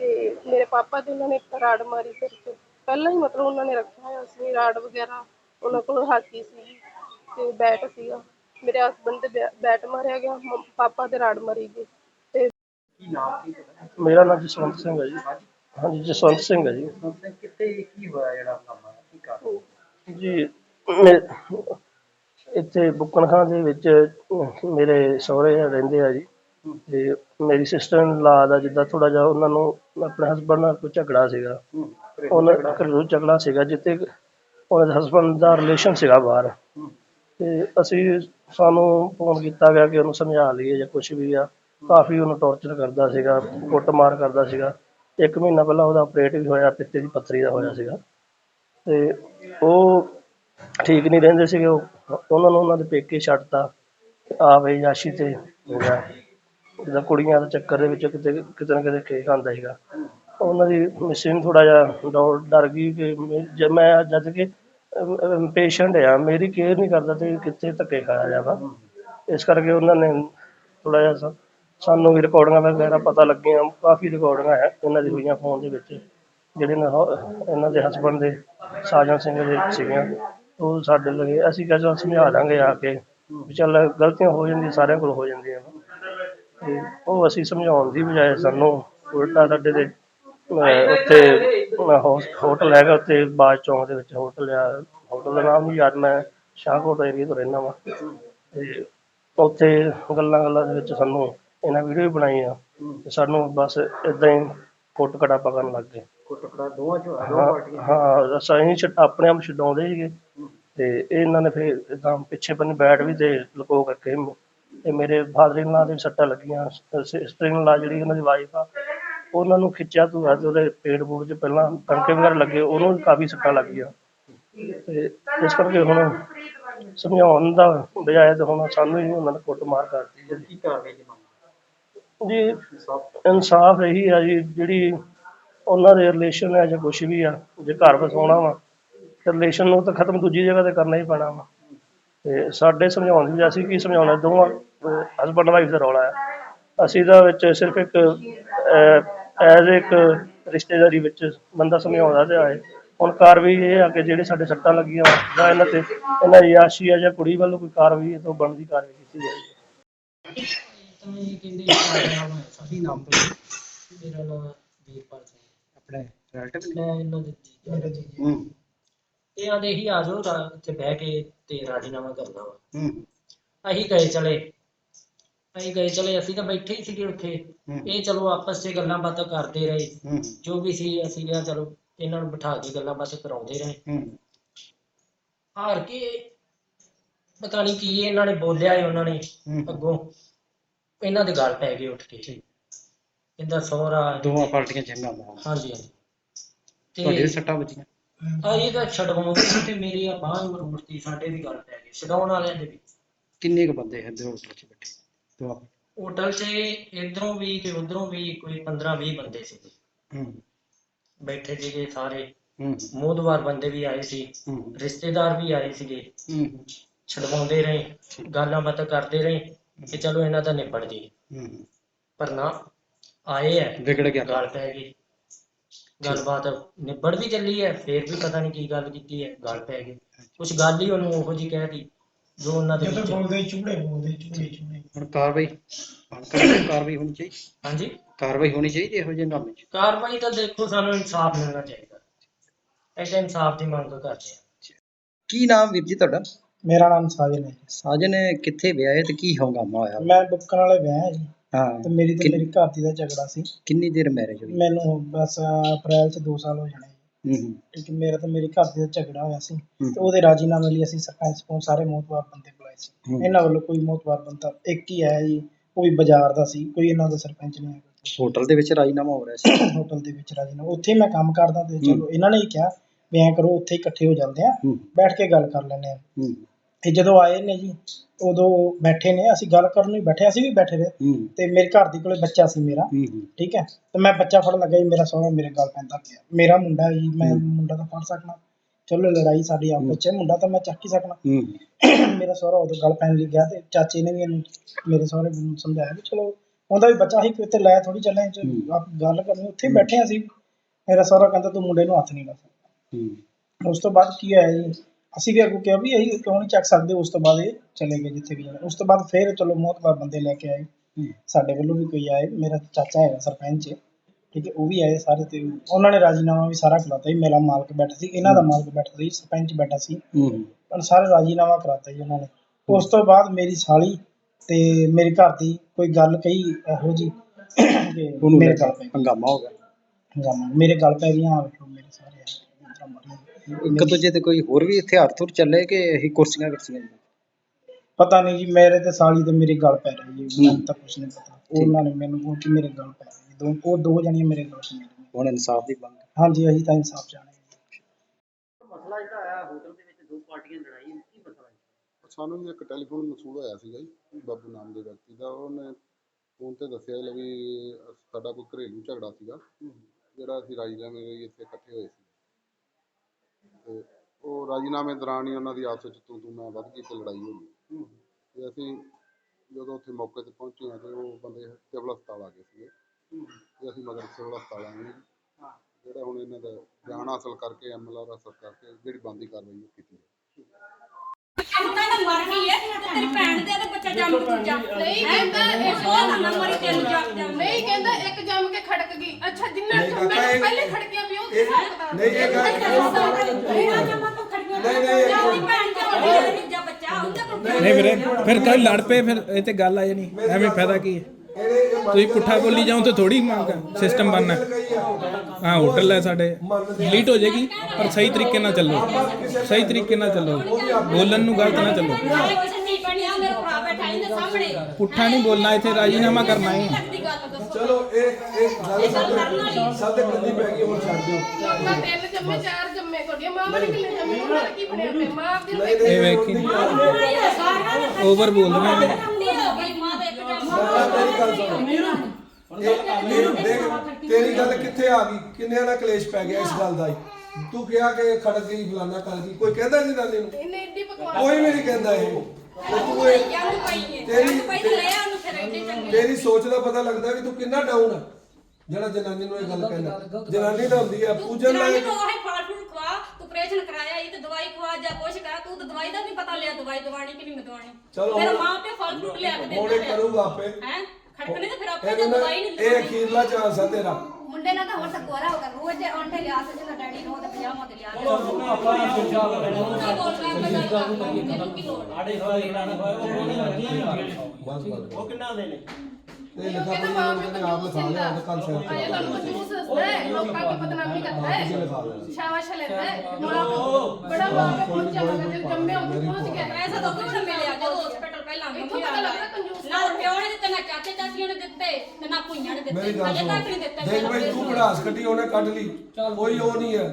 ਤੇ ਮੇਰੇ ਪਾਪਾ ਦੇ ਉਹਨਾਂ ਨੇ ਰਾੜ ਮਾਰੀ ਸਿਰ ਪਹਿਲਾਂ ਹੀ ਮਤਲਬ ਉਹਨਾਂ ਨੇ ਰੱਖਿਆ ਹੋਇਆ ਸੀ ਰਾੜ ਵਗੈਰਾ। ਉਹਨਾਂ ਕੋਲ ਹਾਕੀ ਸੀ ਤੇ ਬੈਟ ਸੀਗਾ। ਮੇਰੇ ਹਸਬੰਡ ਤੇ ਬੈ- ਬੈਟ ਮਾਰਿਆ ਗਿਆ ਪਾਪਾ ਤੇ ਰਾੜ ਮਾਰੀ ਗਈ ਤੇ ਕੀ ਨਾਮ ਕੀ ਤੁਹਾਡਾ? ਮੇਰਾ ਨਾਮ ਜਸਵੰਤ ਸਿੰਘ ਹੈ ਜੀ। ਹਾਂਜੀ ਜਸਵੰਤ ਸਿੰਘ ਹੈ ਜੀ। ਕਿੱਥੇ ਕੀ ਹੋਇਆ ਜਿਹੜਾ ਕੰਮ ਕੀ ਕਰ ਜੀ ਮੇ- ਇੱਥੇ ਬੁੱਕਣ ਖਾਂ ਦੇ ਵਿੱਚ ਮੇਰੇ ਸਹੁਰੇ ਰਹਿੰਦੇ ਆ ਜੀ। ਤੇ ਮੇਰੀ ਸਿਸਟਰ ਲਾ ਦਾ ਜਿੱਦਾਂ ਥੋੜਾ ਜਿਹਾ ਉਹਨਾਂ ਨੂੰ ਆਪਣੇ ਹਸਬੰਡ ਨਾਲ ਕੋਈ ਝਗੜਾ ਸੀਗਾ। ਉਹਨਾਂ ਦਾ ਘਰੇਲੂ ਝਗੜਾ ਸੀਗਾ ਜਿੱਤੇ ਉਹਨਾਂ ਦੇ ਹਸਬੰਡ ਦਾ ਰਿਲੇਸ਼ਨ ਸੀਗਾ ਬਾਹਰ। ਤੇ ਅਸੀਂ ਸਾਨੂੰ ਫੋਨ ਕੀਤਾ ਗਿਆ ਕਿ ਉਹਨੂੰ ਸਮਝਾ ਲਈਏ ਜਾਂ ਕੁਝ ਵੀ ਆ। ਕਾਫੀ ਉਹਨੂੰ ਟੌਰਚਰ ਕਰਦਾ ਸੀਗਾ, ਕੁੱਟਮਾਰ ਕਰਦਾ ਸੀਗਾ। ਇੱਕ ਮਹੀਨਾ ਪਹਿਲਾਂ ਉਹਦਾ ਆਪਰੇਟ ਵੀ ਹੋਇਆ, ਪਿੱਤੇ ਦੀ ਪੱਥਰੀ ਦਾ ਹੋਇਆ ਸੀਗਾ। ਤੇ ਉਹ ਠੀਕ ਨਹੀਂ ਰਹਿੰਦੇ ਸੀਗੇ, ਉਹ ਉਹਨਾਂ ਨੂੰ ਉਹਨਾਂ ਦੇ ਪੇਕੇ ਛੱਡਤਾ, ਆਵੇ ਯਾਸ਼ੀ ਤੇ ਹੋ ਗਿਆ। ਜਿੱਦਾਂ ਕੁੜੀਆਂ ਦੇ ਚੱਕਰ ਦੇ ਵਿੱਚ ਕਿਤੇ ਕਿਤੇ ਨਾ ਕਿਤੇ ਖੇ ਖਾਂਦਾ ਸੀਗਾ। ਉਹਨਾਂ ਦੀ ਮਿਸਿੰਗ ਥੋੜਾ ਜਿਹਾ ਡਰ ਡਰ ਗਈ ਕਿ ਜੇ ਮੈਂ ਜਦ ਕਿ ਪੇਸ਼ੈਂਟ ਆ ਮੇਰੀ ਕੇਅਰ ਨਹੀਂ ਕਰਦਾ ਤੇ ਕਿੱਥੇ ਧੱਕੇ ਖਾਇਆ ਜਾਵਾ। ਇਸ ਕਰਕੇ ਉਹਨਾਂ ਨੇ ਥੋੜਾ ਜਿਹਾ ਸਾ- ਸਾਨੂੰ ਵੀ ਰਿਕਾਰਡਿੰਗਾਂ ਵਗੈਰਾ ਪਤਾ ਲੱਗੀਆਂ ਕਾਫੀ ਰਿਕਾਰਡਿੰਗਾਂ ਹੈ ਇਹਨਾਂ ਦੀ ਹੋਈਆਂ ਫੋਨ ਦੇ ਵਿੱਚ। ਜਿਹੜੇ ਨਾ ਇਹਨਾਂ ਦੇ ਹਸਬੰਡ ਦੇ ਸਾਜਨ ਸਿੰਘ ਦੇ ਸੀਗੀਆਂ ਉਹ ਸਾਡੇ ਲਗੇ ਅਸੀਂ ਕਿਹਾ ਚਲ ਸਮਝਾ ਦਾਂਗੇ ਆ ਕੇ ਵੀ ਚੱਲ ਗਲਤੀਆਂ ਹੋ ਜਾਂਦੀਆਂ ਸਾਰਿਆਂ ਕੋਲ ਹੋ ਜਾਂਦੀਆਂ। ਤੇ ਉਹ ਅਸੀਂ ਸਮਝਾਉਣ ਦੀ ਬਜਾਏ ਸਾਨੂੰ ਉਲਟਾ ਸਾਡੇ ਦੇ ਅਹ, ਉੱਥੇ ਹੋਟਲ ਹੈਗਾ ਉੱਥੇ ਬਾਜ ਚੌਂਕ ਦੇ ਵਿੱਚ ਹੋਟਲ ਆ। ਹੋਟਲ ਦਾ ਨਾਮ ਯਾਦ ਮੈਂ ਸ਼ਾਹਕੋਟ ਏਰੀਆ ਤੋਂ ਰਹਿੰਦਾ ਵਾਂ। ਤੇ ਉੱਥੇ ਗੱਲਾਂ ਗੱਲਾਂ ਦੇ ਵਿੱਚ ਸਾਨੂੰ ਇਹਨਾਂ ਵੀਡੀਓ ਵੀ ਬਣਾਈ ਆ ਤੇ ਸਾਨੂੰ ਬਸ ਇਦਾਂ ਹੀ ਕੁੱਟ ਕਟਾਪਾ ਕਰਨ ਲੱਗ ਗਏ। ਦੋਵਾਂ ਚ ਹੋਇਆ ਦੋਵਾਂ ਹਾਂ ਪਾਰਟੀਆਂ ਹਾਂ ਅਸੀਂ ਛਡ ਆਪਣੇ ਆਪ ਛਡਾਉਂਦੇ ਸੀਗੇ। ਤੇ ਇਹਨਾਂ ਨੇ ਫਿਰ ਇਦਾਂ ਪਿੱਛੇ ਬੰਨੇ ਬੈਠ ਵੀ ਤੇ ਲੁਕੋ ਕਰਕੇ ਤੇ ਮੇਰੇ ਫਾਦਰ ਇਨ ਲਾ ਦੇ ਵੀ ਸੱਟਾਂ ਲੱਗੀਆਂ ਸਿਸਟਰ ਇਨ ਲਾ ਜਿਹੜੀ ਉਹਨਾਂ ਦੀ ਵਾਈਫ ਆ ਉਹਨਾਂ ਨੂੰ ਖਿੱਚਿਆ ਤੂੰ ਤੇ ਉਹਦੇ ਪੇਟ ਪੂਟ 'ਚ ਪਹਿਲਾਂ ਟੰਕੇ ਵਗੈਰਾ ਲੱਗੇ ਉਹਨੂੰ ਵੀ ਕਾਫੀ ਸੱਟਾਂ ਲੱਗੀਆਂ। ਤੇ ਇਸ ਕਰਕੇ ਹੁਣ ਸਮਝਾਉਣ ਦਾ ਬਜਾਏ ਤੇ ਹੁਣ ਸਾਨੂੰ ਹੀ ਉਹਨਾਂ ਨੇ ਕੁੱਟ ਮਾਰ ਕਰਤੀ ਜੀ ਕੀ ਕਾਰਵਾਈ ਦੀ ਮੰਗ? ਜੀ ਇਨਸਾਫ। ਇਹੀ ਆ ਜੀ ਜਿਹੜੀ ਉਹਨਾਂ ਦੇ ਰਿਲੇਸ਼ਨ ਹੈ ਜਾਂ ਕੁਝ ਵੀ ਆ ਜੇ ਘਰ ਵਸਾਉਣਾ ਵਾ ਤੇ ਰਿਲੇਸ਼ਨ ਨੂੰ ਤਾਂ ਖਤਮ ਦੂਜੀ ਜਗ੍ਹਾ ਤੇ ਕਰਨਾ ਹੀ ਪੈਣਾ ਵਾ। ਤੇ ਸਾਡੇ ਸਮਝਾਉਣ ਦੀ ਅਸੀਂ ਕੀ ਸਮਝਾਉਣਾ ਦੋਵਾਂ ਹਸਬੰਡ ਵਾਈਫ ਦਾ ਰੌਲਾ ਹੈ ਅਸੀਂ ਦਾ ਵਿੱਚ ਸਿਰਫ ਇੱਕ ਐਜ਼ ਇੱਕ ਰਿਸ਼ਤੇਦਾਰੀ ਵਿੱਚ ਬੰਦਾ ਸਮਝਾਉਂਦਾ ਤੇ ਆਏ। ਹੁਣ ਕਾਰਵਾਈ ਇਹ ਆ ਕਿ ਜਿਹੜੇ ਸਾਡੇ ਸੱਟਾਂ ਲੱਗੀਆਂ ਜਾਂ ਇਹਨਾਂ ਤੇ ਇਹਨਾਂ ਆਸ਼ੀ ਆ ਜਾਂ ਕੁੜੀ ਵੱਲੋਂ ਕੋਈ ਕਾਰਵਾਈ ਹੈ ਤਾਂ ਬਣਦੀ ਕਾਰਵਾਈ ਕੀਤੀ ਜਾਏਗੀ। ਕੀ ਨਾਮ ਤੋਂ। ਮੇਰਾ ਨਾਮ ਵੀਰਪਾਲ ਸਿੰਘ ਆਪਣੇ ਰਿਲੇਟਿਵ ਮੈਂ ਇਹਨਾਂ ਦੇ ਜੀਜਾ। ਜੀ। ਹੂੰ। ਇਹ ਆਂਦੇ ਹੀ ਆ ਜਾਓ ਰਾ- ਇੱਥੇ ਬਹਿ ਕੇ ਤੇ ਰਾਜੀਨਾਮਾ ਕਰਨਾ ਵਾ। ਹੂੰ। ਅਸੀਂ ਗਏ ਚਲੇ। ਅਸੀਂ ਗਏ ਚਲੇ ਅਸੀਂ ਤਾਂ ਬੈਠੇ ਹੀ ਸੀਗੇ ਉੱਥੇ। ਹੂੰ। ਇਹ ਚਲੋ ਆਪਸ 'ਚ ਗੱਲਾਂ ਬਾਤਾਂ ਕਰਦੇ ਰਹੇ। ਹੂੰ। ਜੋ ਵੀ ਸੀ ਅਸੀਂ ਕਿਹਾ ਚਲੋ ਇਹਨਾਂ ਨੂੰ ਬਿਠਾ ਕੇ ਗੱਲਾਂ ਬਾਤਾਂ ਕਰਾਉਂਦੇ ਰਹੇ। ਹੂੰ। ਹਾਰ ਕੇ ਪਤਾ ਨਹੀਂ ਕੀ ਇਹਨਾਂ ਨੇ ਬੋਲਿਆ ਏ ਉਹਨਾਂ ਨੇ ਹੂੰ। ਅੱਗੋਂ। ਇਹਨਾਂ ਦੇ ਗੱਲ ਪੈ ਗਏ ਉੱਠ ਕੇ। ਇਹਦਾ ਸਹੁਰਾ ਦੋਵਾਂ ਪਾਰਟੀਆਂ ਚ ਹੰਗਾਮਾ ਹੋਇਆ। ਹਾਂਜੀ। ਹਾਂਜੀ ਤੁਹਾਡੇ ਤੇ ਵੀ ਸੱਟਾਂ ਵੱਜੀਆਂ? ਆ ਇਹ ਤਾਂ ਛਡਵਾਉਂਦੇ ਸੀ ਤੇ ਮੇਰੀ ਆ ਬਾਂਹ ਮਰੋੜਤੀ ਸਾਡੇ ਵੀ ਗੱਲ ਪੈ ਗਈ ਛਡਾਉਣ ਵਾਲਿਆਂ ਦੇ ਵੀ। ਕਿੰਨੇ ਕੁ ਬੰਦੇ ਹੈ ਹੋਟਲ ਚ ਬੈਠੇ? ਹੋਟਲ 'ਚ ਇਧਰੋਂ ਵੀ ਤੇ ਉਧਰੋਂ ਵੀ ਕੋਈ 15 20 ਬੰਦੇ ਸੀ। ਹੂੰ। ਬੈਠੇ ਸੀਗੇ ਸਾਰੇ। ਹੂੰ। ਮੋਦਵਾਰ ਬੰਦੇ ਵੀ ਆਏ ਸੀ। ਰਿਸ਼ਤੇਦਾਰ ਵੀ ਆਏ ਸੀਗੇ। ਹੂੰ। ਛਡਵਾਉਂਦੇ ਰਹੇ ਗੱਲਾਂ ਬਾਤਾਂ ਕਰਦੇ ਰਹੇ ਕਿ ਚਲੋ ਇਹਨਾਂ ਦਾ ਨਿਬੜ ਜੇ ਹੂੰ। ਪਰ ਨਾ ਆਏ ਐ ਵਿਗੜ ਗਿਆ। ਗੱਲ ਪੈ ਗਈ। ਗੱਲਬਾਤ ਨਿਬੜ ਵੀ ਚੱਲੀ ਹੈ ਫੇਰ ਵੀ ਪਤਾ ਨਹੀਂ ਕੀ ਗੱਲ ਕੀਤੀ ਹੈ ਗੱਲ ਪੈ ਗਈ। ਕੁਛ ਗੱਲ ਹੀ ਉਹਨੂੰ ਉਹੋ ਜੀ ਕਹਿਤੀ ਜੋ ਉਹਨਾਂ ਦੇ ਵਿੱਚ ਬੋਲਦੇ ਚੂੜੇ ਬੋਲਦੇ ਚੂੜੇ ਚੂੜੇ ਹੁਣ ਕਾਰਵਾਈ ਹੁਣ ਕਾਰਵਾਈ ਕਾਰਵਾਈ ਹੋਣੀ ਚਾਹੀਦੀ। ਹਾਂਜੀ? ਕਾਰਵਾਈ ਹੋਣੀ ਚਾਹੀਦੀ ਇਹੋ ਜਿਹੇ ਹੰਗਾਮੇ ਚ ਕਾਰਵਾਈ ਤਾਂ ਦੇਖੋ ਸਾਨੂੰ ਇਨਸਾਫ ਮਿਲਣਾ ਚਾਹੀਦਾ। ਐਸਾ ਇਨਸਾਫ ਦੀ ਮੰਗ ਕਰਦੇ ਆ ਕੀ ਨਾਮ ਵੀਰ ਜੀ ਤੁਹਾਡਾ? ਮੇਰਾ ਨਾਮ ਸਾਜਨ ਹੈ ਸਾਜਨ ਕਿੱਥੇ ਵਿਆਹੇ ਤੇ ਕੀ ਹੰਗਾਮਾ ਹੋਇਆ? ਮੈਂ ਬੁੱਕਣ ਵਾਲੇ ਵਿਆਹ ਹੈ ਜੀ। ਹਾਂ। ਤੇ ਮੇਰੀ ਤੇ ਕਿੰਨ- ਮੇਰੀ ਘਰ ਦੀ ਦਾ ਝਗੜਾ ਸੀ। ਕਿੰਨੀ ਦੇਰ ਮੈਰਿਜ ਹੋਈ? ਮੈਨੂੰ ਬਸ ਅਪ੍ਰੈਲ ਚ 2 ਸਾਲ ਹੋ ਜਾਣੇ। ਹੂੰ। ਹੈ ਮੇਰਾ ਤੇ ਮੇਰੀ ਘਰ ਦੀ ਦਾ ਝਗੜਾ ਹੋਇਆ ਸੀ ਹੂੰ। ਤੇ ਉਹਦੇ ਰਾਜੀਨਾਮੇ ਲਈ ਅਸੀਂ ਸਰਪੰਚ ਕੋਲ ਸਾਰੇ ਮੋਤਬਾਰ ਬੰਦੇ ਬੁਲਾਏ ਸੀ। ਹੂੰ। ਇਹਨਾਂ ਵੱਲੋਂ ਕੋਈ ਮੋਤਬਾਰ ਬੰਦਾ ਇੱਕ ਹੀ ਆਇਆ ਜੀ ਉਹ ਵੀ ਬਾਜ਼ਾਰ ਦਾ ਸੀ ਕੋਈ ਇਹਨਾਂ ਦਾ ਸਰਪੰਚ ਨਹੀਂ ਹੈਗਾ ਹੋਟਲ ਦੇ ਵਿੱਚ ਰਾਜੀਨਾਮਾ ਹੋ ਰਿਹਾ ਸੀ। ਹੋਟਲ ਦੇ ਵਿੱਚ ਰਾਜੀਨਾਮਾ ਉੱਥੇ ਮੈਂ ਕੰਮ ਕਰਦਾ ਤੇ ਚਲੋ ਇਹਨਾਂ ਨੇ ਹੀ ਕਿਹਾ ਵੀ ਐਂ ਕਰੋ ਉੱਥੇ ਇਕੱਠੇ ਹੋ ਜਾਂਦੇ ਆ ਹੂੰ। ਬੈਠ ਕੇ ਗੱਲ ਕਰ ਲੈਂਦੇ ਆ। ਹੂੰ। ਤੇ ਜਦੋਂ ਆਏ ਨੇ ਜੀ ਉਦੋਂ ਬੈਠੇ ਨੇ ਅਸੀਂ ਗੱਲ ਕਰਨ ਹੀ ਬੈਠੇ ਅਸੀਂ ਵੀ ਬੈਠੇ ਰਹੇ। ਹੂੰ। ਤੇ ਮੇਰੇ ਘਰ ਦੀ ਕੋਲੇ ਬੱਚਾ ਸੀ ਮੇਰਾ। ਹੂੰ ਹੂੰ। ਠੀਕ ਹੈ? ਤੇ ਮੈਂ ਬੱਚਾ ਫੜਨ ਲੱਗਾ ਜੀ ਮੇਰਾ ਸਹੁਰਾ ਮੇਰੇ ਗੱਲ ਪੈਂਦਾ ਪਿਆ। ਮੇਰਾ ਮੁੰਡਾ ਹੈ ਜੀ ਮੈਂ ਮੁੰਡਾ ਤਾਂ ਫੜ ਸਕਣਾ। ਚਲੋ ਲੜਾਈ ਸਾਡੀ ਆਪਸ ਚ ਹੈ, ਮੁੰਡਾ ਤਾਂ ਮੈਂ ਚੱਕ ਹੀ ਸਕਣਾ। ਹੂੰ। ਮੇਰਾ ਸਹੁਰਾ ਉਦੋਂ ਗੱਲ ਪੈਣ ਲਈ ਗਿਆ ਤੇ ਚਾਚੇ ਨੇ ਵੀ ਇਹਨੂੰ ਮੇਰੇ ਸਹੁਰੇ ਨੂੰ ਸਮਝਾਇਆ ਵੀ ਚਲੋ ਉਹਦਾ ਵੀ ਬੱਚਾ ਸੀ ਕਿਤੇ ਲੈ ਥੋੜੀ ਚੱਲੇ ਹੂੰ। ਆਪ ਗੱਲ ਕਰਨੀ ਉੱਥੇ ਹੀ। ਬੈਠੇ ਅਸੀਂ। ਮੇਰਾ ਸਹੁਰਾ ਕਹਿੰਦਾ ਤੂੰ ਮੁੰਡੇ ਨੂੰ ਹੱਥ ਨਹੀਂ ਲਾ ਸਕਦਾ ਹੂੰ। ਉਸ ਤੋਂ ਬਾਅਦ ਕੀ ਹੋਇਆ ਜੀ? ਅਸੀਂ ਵੀ ਅੱਗੋਂ ਕਿਹਾ ਵੀ ਅਸੀਂ ਕਿਉਂ ਨਹੀਂ ਚੱਕ ਸਕਦੇ ਉਸ ਤੋਂ ਬਾਅਦ ਇਹ ਚਲੇ ਗਏ ਜਿੱਥੇ ਵੀ ਜਾਣਾ। ਉਸ ਤੋਂ ਬਾਅਦ ਫਿਰ ਚਲੋ ਮੋਹਤਬਾਰ ਬੰਦੇ ਲੈ ਕੇ ਆਏ। ਸਾਡੇ ਵੱਲੋਂ ਵੀ ਕੋਈ ਆਏ ਮੇਰਾ ਚਾਚਾ ਹੈਗਾ ਸਰਪੰਚ। ਠੀਕ ਹੈ ਉਹ ਵੀ ਆਏ ਸਾਰੇ ਤੇ ਉਹਨਾਂ ਨੇ ਰਾਜੀਨਾਮਾ ਵੀ ਸਾਰਾ ਕਰਾਤਾ ਜੀ ਮੇਰਾ ਮਾਲਕ ਬੈਠਾ ਸੀ ਇਹਨਾਂ ਦਾ ਮਾਲਕ ਬੈਠਾ ਸੀ ਸਰਪੰਚ ਬੈਠਾ ਸੀ। ਪਰ ਸਾਰਾ ਰਾਜੀਨਾਮਾ ਕਰਾਤਾ ਜੀ ਉਹਨਾਂ ਨੇ। ਉਸ ਤੋਂ ਬਾਅਦ ਮੇਰੀ ਸਾਲੀ ਤੇ ਮੇਰੇ ਘਰ ਦੀ ਕੋਈ ਗੱਲ ਕਹੀ ਇਹੋ ਜੀ ਮੇਰੇ ਗੱਲ ਪੈ ਹੰਗਾਮਾ ਹੋ ਗਿਆ। ਹੰਗਾਮਾ। ਮੇਰੇ ਗੱਲ ਪੈ ਗਈਆਂ ਆ ਵੇਖੋ ਮੇਰੇ ਸਾਰੇ। ਇੱਕ ਦੂਜੇ ਤੇ ਕੋਈ ਹੋਰ ਵੀ ਹਥਿਆਰ ਥੁਰ ਚੱਲੇ ਕਿ ਇਹੀ ਕੁਰਸੀਆਂ ਕੁਰਸੀਆਂ ਪਤਾ ਨਹੀਂ ਜੀ ਮੇਰੇ ਤੇ ਸਾਲੀ ਤੇ ਮੇਰੀ ਗੱਲ ਪੈ ਰਹੀ ਜੀ ਮੈਨੂੰ ਤਾਂ ਕੁਝ ਨਹੀਂ ਪਤਾ। ਉਹਨਾਂ ਨੇ ਮੈਨੂੰ ਉਹ ਕਿ ਮੇਰੇ ਗੱਲ ਪੈ ਰਹੀ ਦੋ ਉਹ ਦੋ ਜਣੀਆਂ ਮੇਰੇ ਗੱਲ ਪੈ ਰਹੀਆਂ ਹੁਣ ਇਨਸਾਫ ਦੀ ਮੰਗ। ਹਾਂਜੀ ਅਸੀਂ ਤਾਂ ਇਨਸਾਫ ਚਾਹੁੰਦੇ ਹਾਂ। ਮਸਲਾ ਜਿਹੜਾ ਆਇਆ ਹੋਟਲ ਦੇ ਵਿੱਚ ਦੋ ਪਾਰਟੀਆਂ ਲੜਾਈ ਕੀ ਮਸਲਾ ਹੈ? ਸਾਨੂੰ ਇੱਕ ਟੈਲੀਫੋਨ ਮਸੂਲ ਹੋਇਆ ਸੀਗਾ ਜੀ ਬਾਬੂ ਨਾਮ ਦੇ ਵਿਅਕਤੀ ਦਾ। ਉਹਨੇ ਫੋਨ ਤੇ ਦੱਸਿਆ ਵੀ ਸਾਡਾ ਕੋਈ ਘਰੇਲੂ ਝਗੜਾ ਸੀਗਾ। ਜਿਹੜਾ ਅਸੀਂ ਰਾਜੀਨਾਮੇ ਲਈ ਇੱਥੇ ਇਕੱਠੇ ਹੋਏ ਸੀ। ਉਹ ਰਾਜੀਨਾਮੇ ਦੌਰਾਨ ਹੀ ਉਹਨਾਂ ਦੀ ਆਪਸ ਵਿੱਚ ਤੂੰ ਤੂੰ ਮੈਂ ਵੱਧ ਗਈ ਤੇ ਲੜਾਈ ਹੋ। ਗਈ ਤੇ ਅਸੀਂ ਜਦੋਂ ਉੱਥੇ ਮੌਕੇ ਤੇ ਪਹੁੰਚੇ ਹਾਂ ਤੇ ਉਹ ਬੰਦੇ ਸਿਵਲ ਹਸਪਤਾਲ ਆ ਗਏ ਸੀਗੇ। ਤੇ ਅਸੀਂ ਮਗਰ ਸਿਵਲ ਹਸਪਤਾਲ ਹਾਂ ਜੀ। ਜਿਹੜਾ ਹੁਣ ਇਹਨਾਂ ਦਾ ਬਿਆਨ ਹਾਸਲ ਕਰਕੇ ਐਮਐਲਆਰ ਹਾਸਲ ਕਰਕੇ ਜਿਹੜੀ ਬੰਦੀ ਕਾਰਵਾਈ ਉਹ ਕੀਤੀ ਹੈ ਕਹਿੰਦਾ ਨਾ ਮਰ ਗਈ ਹੈ ਤੇ ਤੇਰੀ ਭੈਣ ਦੇ ਤੇ ਬੱਚਾ ਜੰਮ ਕੇ ਦੂਜਾ। ਨਹੀਂ? ਕਹਿੰਦਾ ਇਹ ਸੋਹ ਨਾ ਮਰੀ ਤੈਨੂੰ ਜੰਮ ਜੰਮ ਨਹੀਂ ਕਹਿੰਦਾ ਇੱਕ ਜੰਮ ਕੇ ਖੜਕ ਗਈ। ਅੱਛਾ ਜਿੰਨਾ ਪਹਿਲੇ ਖੜਕਿਆ ਵੀ ਉਹ ਨਹੀਂ ਇਹ ਗੱਲ ਨਹੀਂ, ਨਹੀਂ, ਇਹ- ਆਪਣੀ ਭੈਣ ਦਾ ਵੱਡਾ ਦੂਜਾ ਬੱਚਾ ਉਹਦੇ ਕੋਲ ਨਹੀਂ ਵੀਰੇ ਫਿਰ ਕੱਲ ਲੜ ਪਏ ਫਿਰ ਇਹ ਤੇ ਗੱਲ ਆ ਜਾਣੀ। ਐਵੇਂ ਫਾਇਦਾ ਕੀ ਹੈ? ਤੁਸੀਂ ਪੁੱਠਾ ਬੋਲੀ ਜਾਓ ਤੇ ਥੋੜੀ ਸਿਸਟਮ ਬਣਨਾ। ਹਾਂ ਹੋਟਲ ਹੈ ਸਾਡੇ। ਡਿਲੀਟ ਹੋ ਜਾਏਗੀ ਪਰ ਸਹੀ ਤਰੀਕੇ ਨਾਲ ਚੱਲੋ। ਸਹੀ ਤਰੀਕੇ ਨਾਲ ਚੱਲੋ। ਬੋਲਣ ਨੂੰ ਗਲਤ ਨਾ ਚੱਲੋ। ਨਹੀਂ ਪੁੱਠਾ ਨਹੀਂ ਬੋਲਣਾ ਇੱਥੇ ਰਾਜੀਨਾਮਾ ਕਰਨਾ ਹੈ ਚਲੋ ਇਹ ਇਹ ਗੱਲ ਸਾਡੇ ਸਭ ਦੇ ਕੰਨੀ ਪੈ ਗਈ ਹੁਣ ਛੱਡ ਦਿਓ। ਮਾਂ ਤਿੰਨ ਜੰਮੇ ਚਾਰ ਜੰਮੇ ਤੁਹਾਡੀਆਂ ਮਾਵਾਂ ਨੇ ਕਿੰਨੇ ਜੰਮੇ? ਉਹਨਾਂ ਦਾ ਕੀ ਬਣਿਆ ਪਿਆ? ਮਾਂ ਆਪਦੀ ਨੂੰ ਨਹੀਂ ਇਹ ਨਹੀਂ ਵੇਖੀ ਓਵਰ ਬੋਲਦੇ ਨੇ। ਮਾਂ ਦਾ ਇੱਕ ਜੰਮ ਮੈਂ ਤੇਰੀ ਗੱਲ ਸੁਣ। ਇਹ ਨੀਰੂ ਦੇਖ ਤੇਰੀ ਗੱਲ ਕਿੱਥੇ ਆ ਗਈ? ਕਿੰਨਿਆਂ ਦਾ ਕਲੇਸ਼ ਪੈ ਗਿਆ ਇਸ ਗੱਲ ਦਾ ਹੀ? ਤੂੰ ਕਿਹਾ ਕਿ ਖੜਕ ਗਈ ਫਲਾਨਾ ਕਰ ਗਈ ਕੋਈ ਕਹਿੰਦਾ ਨਹੀਂ ਨਾਨੀ ਨੂੰ? ਇਹਨੇ ਏਡੀ ਬਕਵਾਸ ਕੋਈ ਵੀ ਨਹੀਂ ਕਹਿੰਦਾ ਇਹ। ਤੇ ਤੂੰ ਤੇਰੀ- ਤੇ ਤੇਰੀ ਸੋਚ ਦਾ ਪਤਾ ਲੱਗਦਾ ਵੀ ਤੂੰ ਕਿੰਨਾ ਡਾਊਨ ਆ। ਜਿਹੜਾ ਜਨਾਨੀ ਨੂੰ ਇਹ ਗੱਲ ਕਹਿੰਦਾ। ਜਨਾਨੀ ਤਾਂ ਹੁੰਦੀ ਆ ਪੂਜਨ ਜਨਾਨੀ ਲਾਇਕ ਨੂੰ ਉਹ ਫਲ ਫੂਲ ਖਵਾ ਤੂੰ ਆਪਰੇਸ਼ਨ ਕਰਾਇਆ ਇਹ ਤੇ ਦਵਾਈ ਖਵਾ ਜਾਂ ਕੁਛ ਕਰ ਤੂੰ ਤਾਂ ਦਵਾਈ ਦਾ ਨਹੀਂ ਪਤਾ ਲਿਆ ਦਵਾਈ ਦਵਾਣੀ ਕਿ ਨਹੀਂ ਦਵਾਣੀ ਚਲੋ ਮੇਰਾ ਮਾਂ ਪਿਓ ਫਲ ਫਰੂਟ ਲਿਆ ਕੇ ਹੁਣ ਇਹ ਕਰੂਗਾ ਆਪੇ। ਹੈ? ਖੜਕਣੇ ਤੇ ਫਿਰ ਆਪੇ ਤਾਂ ਦਵਾਈ ਨਹੀਂ ਇਹ ਅਖੀਰਲਾ ਚਾਂਸ ਆ ਤੇਰਾ। ਮੁੰਡੇ ਨਾਲ ਤਾਂ ਹੋਰ ਸਕੋਰਾ ਹੋਗਾ ਰੋਜ਼ ਦੇ ਆਂਡੇ ਲਿਆ ਤੇ ਜਿਹੜਾ ਡੈਡੀ ਨੂੰ ਉਹਦੇ ਪਜਾਮਾ ਤੇ ਲਿਆ ਉਹ ਕਿੰਨਾ ਦੇ ਨੇ ਤੇ ਲਿਖਾ ਪੜੀ ਉਹਨੇ ਆਪ ਲਿਖਾ ਲਿਆ ਉਹਦੇ ਸਿਰ ਆਇਆ ਤੁਹਾਨੂੰ ਕੰਜੂਸ ਦੱਸਦਾ ਹੈ? ਲੋਕਾਂ ਦੀ ਬਦਨਾਮੀ ਕਰਦਾ ਹੈ? ਸ਼ਾਬਾਸ਼ ਲੈਂਦਾ ਹੈ ਮਾਂ ਪਿਓ ਬੜਾ ਮਾਂ ਪਿਓ ਪਹੁੰਚਿਆ ਜਦ ਜੰਮੇ ਉੱਥੇ ਪਹੁੰਚ ਗਿਆ। ਪੈਸਾ ਤਾਂ ਕੁਝ ਮਿਲਿਆ ਜਦੋਂ ਹਸਪੀਟਲ ਪਹਿਲਾਂ ਲੱਗਦਾ ਕੰਜੂਸ ਨਾ ਪਿਓ ਨੇ ਦਿੱਤੇ ਨਾ ਚਾਚੇ ਚਾਚੀਆਂ ਨੇ ਦਿੱਤੇ ਤੇ ਨਾ ਭੁਈਆਂ ਨੇ ਦਿੱਤੇ। ਹਜੇ ਤੱਕ ਨਹੀਂ ਦਿੱਤੇ ਦੇਖ ਬਈ ਤੂੰ ਪੜਾਸ ਕੱਢੀ ਉਹਨੇ ਕੱਢ ਲਈ। ਕੋਈ ਉਹ ਨਹੀਂ ਹੈ।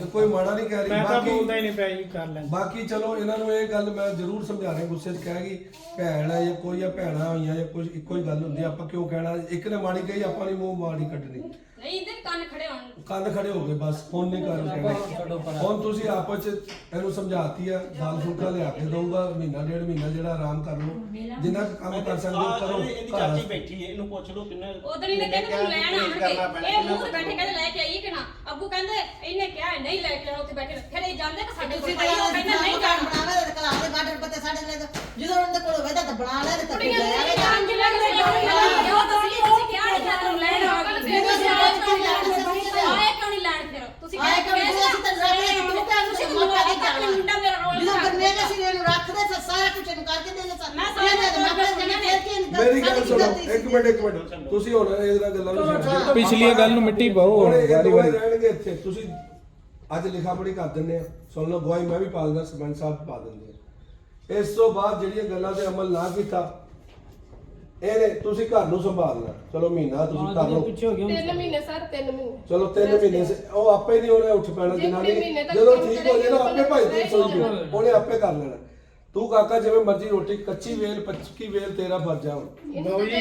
ਇਹ ਕੋਈ ਮਾੜਾ ਨਹੀਂ ਕਹਿ ਰਹੀ। ਬਾਕੀ ਹੀ ਨਹੀਂ ਪਿਆ ਜੀ ਕਰ ਲੈਂਦੇ। ਬਾਕੀ ਚਲੋ ਇਹਨਾਂ ਨੂੰ ਇਹ ਗੱਲ ਮੈਂ ਜ਼ਰੂਰ ਸਮਝਾ ਰਿਹਾ ਗੁੱਸੇ 'ਚ ਕਹਾਂਗੀ ਭੈਣ ਹੈ ਜਾਂ ਕੋਈ ਆ ਭੈਣਾਂ ਹੋਈਆਂ ਜਾਂ ਕੁਝ ਇੱਕੋ ਹੀ ਗੱਲ ਹੁੰਦੀ ਆ, ਆਪਾਂ ਕਿਉਂ ਕਹਿਣਾ? ਇੱਕ ਨੇ ਮਾੜੀ ਕਹੀ ਆਪਾਂ ਨਹੀਂ ਮੂੰਹ ਮਾੜੀ ਕੱਢਣੀ। ਨਹੀਂ ਇਹਦੇ ਕੰਨ ਖੜੇ ਹੋਣ। ਕੰਨ ਖੜੇ ਹੋ ਗਏ ਬਸ ਹੁਣ ਨਹੀਂ ਕਰਨ ਕਹਿਣਾ ਹੁਣ ਤੁਸੀਂ ਆਪਸ ਚ ਇਹਨੂੰ ਸਮਝਾਤੀ ਆ ਦਾਲ ਫੁਲਕਾ ਲਿਆ ਕੇ ਦਊਗਾ ਮਹੀਨਾ ਡੇਢ ਮਹੀਨਾ ਜਿਹੜਾ ਆਰਾਮ ਕਰ ਲਓ। ਜਿੰਨਾ ਕੁ ਕੰਮ ਕਰ ਸਕਦੇ ਹੋ ਕਰੋ। ਘਰ ਬੈਠੀ ਹੈ ਇਹਨੂੰ ਪੁੱਛ ਲਓ ਕਿੰਨੇ ਉਦੋਂ ਇਹਨੇ ਕਹਿੰਦੇ ਤੂੰ। ਲੈਣ ਆਣਗੇ ਇਹ ਮੂੰਹ ਤੇ ਬੈਠੇ ਕਹਿੰਦੇ ਲੈ ਕੇ ਆਈਏ ਕਿ ਨਾ। ਅੱਬੂ ਕਹਿੰਦੇ ਇਹਨੇ ਕਿਹਾ ਨਹੀਂ ਲੈ ਕੇ ਆਉਣਾ ਉੱਥੇ ਬੈਠੇ। ਫਿਰ ਇਹ ਜਾਂਦੇ ਕਿ ਸਾਡੇ ਕੋਲ ਉਹ ਕਹਿੰਦਾ ਨਹੀਂ ਜਾਣਾ। ਜਦੋਂ ਉਹਨਾਂ ਕੋਲ ਵੇਦਾ ਤਾਂ ਬਣਾ ਲੈ ਤੇ ਕੁੜੀਆਂ ਨੂੰ ਨਹੀਂ ਜਾਣ ਦੀ ਲੱਗਦੀ ਉਹ ਤੁਸੀਂ ਤੁਸੀਂ ਕਿਹਾ ਨਹੀਂ ਕਿ ਤੈਨੂੰ ਲੈਣ ਆਵਾਂਗੇ ਆਏ ਕਿਉਂ ਨਹੀਂ ਲੈਣ ਫਿਰ? ਤੁਸੀਂ ਆਏ ਕਿਉਂ ਨਹੀਂ? ਅਸੀਂ ਤਾਂ ਰੱਖ ਲਿਆ, ਤੂੰ ਤਾਂ ਤੁਸੀਂ ਮੁੰਡਾ ਮੁੰਡਾ ਨਹੀਂ ਜਾਣਾ। ਮੁੰਡਾ ਮੇਰਾ ਰੋਲ ਜਦੋਂ ਗਰਮੇਲੇ ਸੀ ਇਹਨੂੰ ਰੱਖਦੇ ਤਾਂ ਸਾਰਾ ਕੁਝ ਇਹਨੂੰ ਕਰਕੇ ਦੇ ਦੇ ਮੈਂ ਸਾਰਾ ਕੁਝ ਮੇਰੀ ਗੱਲ ਸੁਣੋ ਇੱਕ ਮਿੰਟ ਇੱਕ ਮਿੰਟ। ਤੁਸੀਂ ਹੁਣ ਇਹਦਾ ਗੱਲਾਂ ਨੂੰ ਛੱਡ ਪਿਛਲੀ ਗੱਲ ਨੂੰ ਮਿੱਟੀ ਪਾਓ ਹੁਣ ਇਹ ਵਾਰੀ ਦੋਵੇਂ ਵਾਰੀ। ਰਹਿਣਗੇ ਇੱਥੇ। ਤੁਸੀਂ ਅੱਜ ਲਿਖਾ ਪੜੀ ਕਰ ਦਿੰਦੇ ਆ। ਸੁਣ ਲਓ ਗਵਾਹੀ ਮੈਂ ਵੀ ਪਾ ਦਿੰਦਾ ਸਰਪੰਚ ਸਾਹਿਬ ਪਾ ਦਿੰਦੇ ਆ। ਇਸ ਤੋਂ ਬਾਅਦ ਜਿਹੜੀਆਂ ਗੱਲਾਂ ਤੇ ਅਮਲ ਨਾ ਕੀਤਾ ਇਹਨੇ ਤੁਸੀਂ ਘਰ ਨੂੰ ਸੰਭਾਲਣਾ ਚਲੋ ਮਹੀਨਾ ਤੁਸੀਂ ਕਰ ਲਓ। ਤਿੰਨ ਮਹੀਨੇ ਸਰ ਤਿੰਨ ਮਹੀਨੇ। ਚਲੋ ਤਿੰਨ ਮਹੀਨੇ ਸੇ ਉਹ ਆਪੇ ਨਹੀਂ ਉਹਨੇ ਉੱਠ ਪੈਣਾ ਜੇ ਜਨਾਨੀ। ਮਹੀਨੇ ਤੱਕ ਜਦੋਂ ਠੀਕ ਹੋ ਜਾਏ ਨਾ ਕਰੇਗੀ, ਆਪੇ ਭਾਈ ਦੀ ਉਹਨੇ ਸੋਚ ਉਹਨੇ ਆਪੇ ਕਰ ਲੈਣਾ। ਤੂੰ ਕਾਕਾ ਜਿਵੇਂ ਮਰਜ਼ੀ ਰੋਟੀ ਕੱਚੀ ਵੇਲ ਪੱਕੀ ਵੇਲ ਤੇਰਾ ਫਰਜ਼ ਆ ਹੁਣ।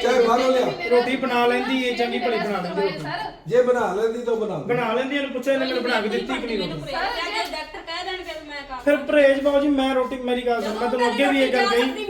ਚਾਹੇ ਬਾਹਰੋਂ ਲਿਆ। ਰੋਟੀ ਬਣਾ ਲੈਂਦੀ ਏ ਚੰਗੀ ਭਲੀ ਬਣਾ ਲੈਂਦੀ ਰੋਟੀ ਸਰ। ਜੇ ਬਣਾ ਲੈਂਦੀ ਤਾਂ ਬਣਾ ਲੈ ਬਣਾ ਲੈਂਦੀ ਇਹਨੂੰ ਪੁੱਛਿਆ ਇਹਨੇ ਮੈਨੂੰ ਬਣਾ ਕੇ ਦਿੱਤੀ ਕਿ ਨਹੀਂ ਰੋਟੀ। ਡਾਕਟਰ ਕਹਿ ਮੈਂ ਫਿਰ ਪਰਹੇਜ ਬਾਬੂ ਜੀ ਮੈਂ ਰੋਟੀ ਮੇਰੀ ਗੱਲ ਸੁਣ ਮੈਂ ਤੁਹਾਨੂੰ ਅੱਗੇ ਵੀ ਇਹ ਗੱਲ ਕਹੀ।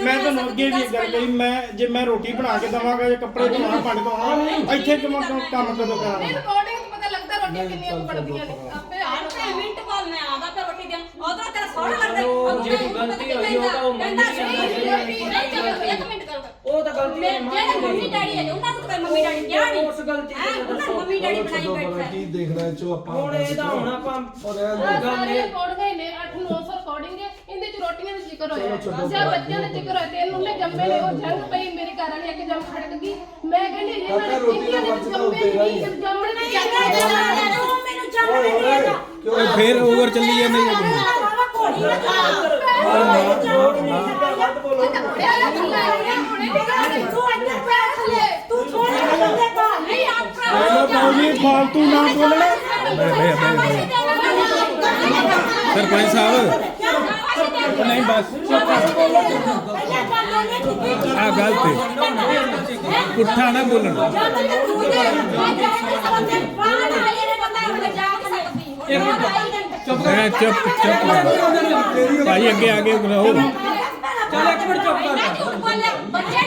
ਮੈਂ ਤੁਹਾਨੂੰ ਅੱਗੇ ਵੀ ਇਹ ਗੱਲ ਕਹੀ ਮੈਂ ਜੇ ਮੈਂ ਰੋਟੀ ਬਣਾ ਕੇ ਦਵਾਂਗਾ ਜਾਂ ਕੱਪੜੇ ਧੋਣਾ ਭਾਂਡੇ ਧੋਣਾ ਇੱਥੇ ਕੰਮ ਕੰਮ ਕਦੋਂ ਨਹੀਂ ਕਰਾਂਗਾ ਰਿਕਾਰਡਿੰਗ ਤੋਂ ਪਤਾ ਲੱਗਦਾ ਰੋਟੀਆਂ ਕਿੰਨੀਆਂ ਕੁ ਬਣਦੀਆਂ ਨੇ। ਆਪੇ ਆ ਆਪੇ ਮਿੰਟ ਬਾਅਦ ਮੈਂ ਆਦਾ ਤੇ ਰੋਟੀ ਦੇਣ। ਉਧਰ ਤੇਰਾ ਸੋਹਣਾ ਲੱਗਦਾ ਚਲੋ, ਜਿਹੜੀ ਗਲਤੀ ਹੋਈ ਉਹ ਤਾਂ ਉਹ ਮੰਨੀ ਨਹੀਂ ਚਲੋ ਇੱਕ ਮਿੰਟ ਗੱਲ ਕਰ। ਉਹ ਤਾਂ ਗਲਤੀ ਮੇਰੇ ਜਿਹੜੇ ਮੰਮੀ ਡੈਡੀ ਹੈ ਉਹਨਾਂ ਨੂੰ ਤਾਂ ਮੰਮੀ ਡੈਡੀ ਕਿਹਾ ਨਹੀਂ। ਉਸ ਗਲਤੀ ਹੈਂ, ਉਹਨਾਂ ਨੂੰ ਮੰਮੀ ਡੈਡੀ ਬਣਾਈ ਬੈਠਾ ਕੀ ਦੇਖਣਾ ਇਹ ਚੋ ਆਪਾਂ ਹੁਣ ਇਹਦਾ ਹੁਣ ਆਪਾਂ ਉਹ ਦਿਓ। ਸਾਰੇ ਰਿਕਾਰਡ ਗਏ ਨੇ 8-900 ਰਿਕਾਰਡਿੰਗ ਹੈ ਇਹਦੇ ਚ ਰੋਟੀਆਂ ਦਾ ਜ਼ਿਕਰ ਹੋਇਆ ਸਿਆ ਬੱਚਿਆਂ ਦਾ ਜ਼ਿਕਰ ਹੋਇਆ ਤੇ ਇਹਨੂੰ ਨੇ ਜੰਮੇ ਨੇ ਉਹ ਜੰਮ ਪਈ ਮੇਰੀ ਘਰ ਵਾਲੀ ਇੱਕ ਜੰਮ ਖੜਕ ਗਈ ਮੈਂ ਕਹਿੰਦੀ ਕਾਕਾ, ਮੈਂ ਦੇ ਤਾਂ ਜੰਮੇ ਨਹੀਂ ਜੰਮਣ ਨਹੀਂ ਤੂੰ ਮੈਨੂੰ ਜੰਮ ਨਹੀਂ ਦੇਗਾ ਕਿਉਂ ਫੇਰ ਓਵਰ ਚੱਲੀ ਜਾਂਦੀ ਹੈ ਕੋੜੀ ਨਾ ਨਹੀਂ ਫਾਲਤੂ ਨਾ ਬੋਲਣਾ ਸਰਪੰਚ ਸਾਹਿਬ ਨਹੀਂ ਬਸ। ਆ ਗਲਤ ਹੈ ਪੁੱਠਾ ਨਾ ਬੋਲਣਾ। ਮੈਂ ਚੁੱਪ ਚੁੱਪ ਭਾਈ ਅੱਗੇ ਆ ਕੇ ਰਹੋ ਚੱਲ ਇੱਕ ਮਿੰਟ ਚੁੱਪ ਕਰ। ਬੱਚੇ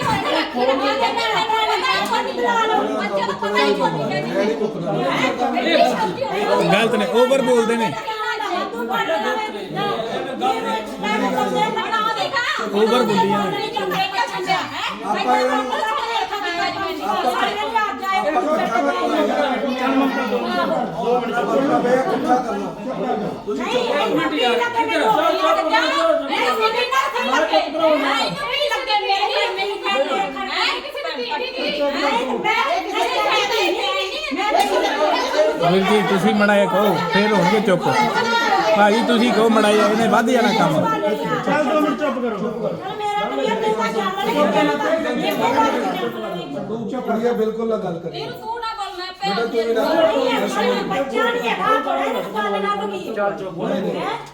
ਨੂੰ ਗਲਤ ਨੇ ਓਵਰ ਬੋਲਦੇ ਨੇ। ਓਵਰ ਬੋਲੀਆਂ ਆਪਾਂ ਇਹਨਾਂ ਤੁਸੀਂ ਚੁੱਪ ਕਰੋ ਵੀਰ ਜੀ ਤੁਸੀਂ ਮੜਾਇਆ ਕਹੋ ਫੇਰ ਹੋਣਗੇ ਚੁੱਪ ਭਾਜੀ ਤੁਸੀਂ ਕਹੋ ਮੜਾਇਆ ਇਹਨੇ ਵੱਧ ਜਾਣਾ ਕੰਮ। ਚੱਲ ਦੋ ਮਿੰਟ ਚੁੱਪ ਕਰੋ। ਤੂੰ ਚੁੱਪ ਕਰੀਏ ਬਿਲਕੁਲ ਨਾ ਗੱਲ ਕਰੀ ਤੂੰ ਨਾ ਬੋਲ ਮੈਂ ਬੇਟਾ ਤੂੰ ਵੀ ਨਾ ਬੱਚਾ ਨਹੀਂ ਹੈਗਾ ਬੜਾ ਨੁਕਸਾਨ ਨਾ ਦੂਗੀ ਚੱਲ ਚੁੱਪ